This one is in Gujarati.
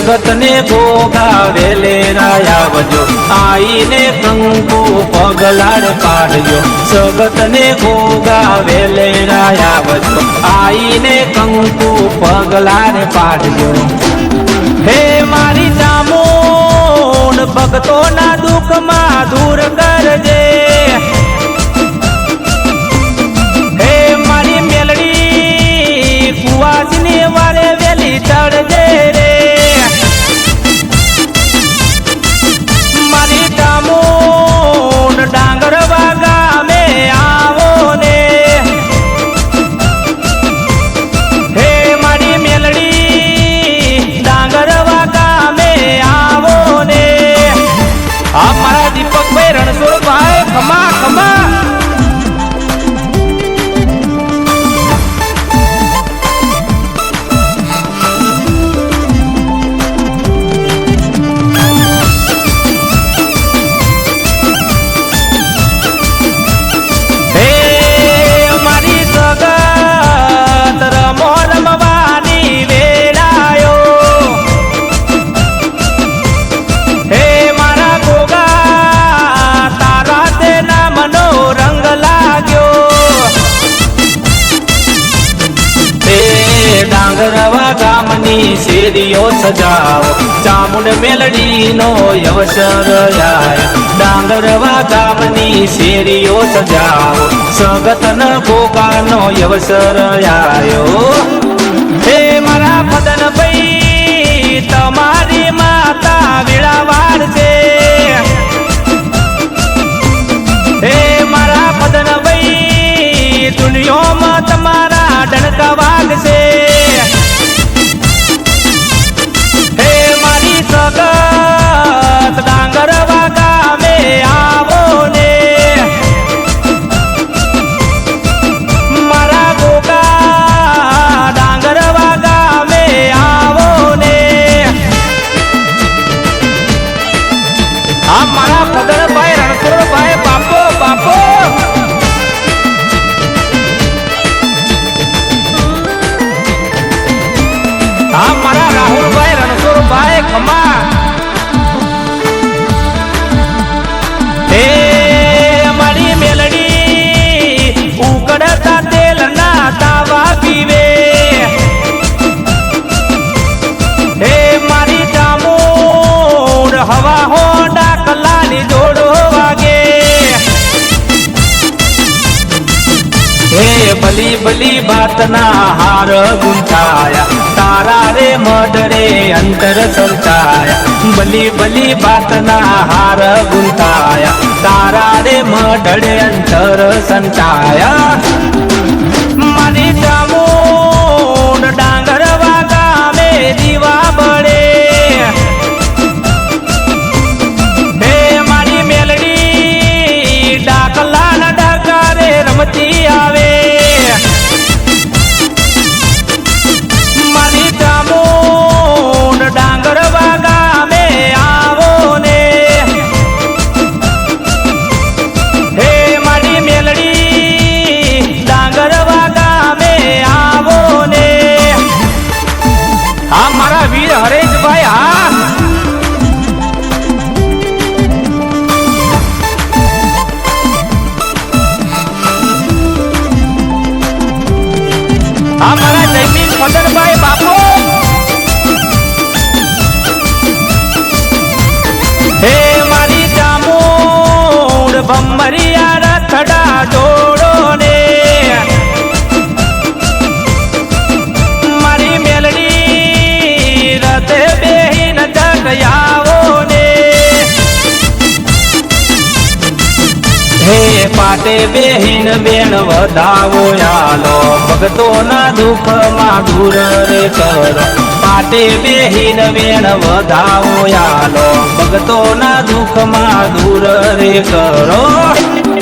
સગતને ભોગાવેલે રાયાવજો આઈને કંકુ પગલાડ પાડ્યો. જગતને ભોગાવેલે રાયાવજો આઈને કંકુ પગલાડ પાડ્યો. હે મારી ચામુંડ, ભક્તોના દુઃખમાં દૂર કરજે. ஆமா ગામની શેરીઓ સજાવો. ચામુંડ મેલડીનો અવસર આય ડાંગરવા ગામની શેરીઓ સજાવો. સગતન ભોગાનો અવસર આયો હે મારા ફદન ભાઈ તમારી માતા વેળાવાર છે. હે મારા પદન ભાઈ દુનિયામાં તમારા ડણકા વાગશે હે ભલી બાતના હાર ગુંથાયા તારા રે મઢરે અંતર સંતાયા ભલી ભલી બાતના હાર ગુંથાયા તારા રે મઢડે અંતર સંતાયા મારી ચામુંડ ડાંગરવા ગામે દીવા બળે. રમતી આવે. હા મારા વીર હરેશભાઈ હા. હા મારા જયમીન મદનભાઈ બાપુ. હે મારી ચામુંડ ભમરિયા પાટે બેહીન બેન વધાવો આલો ભગતો ના દુઃખમાં દૂર રે કરો. પાટે બેહીન બેન વધાવો આલો ભગતો ના દુઃખમાં દૂર રે કરો.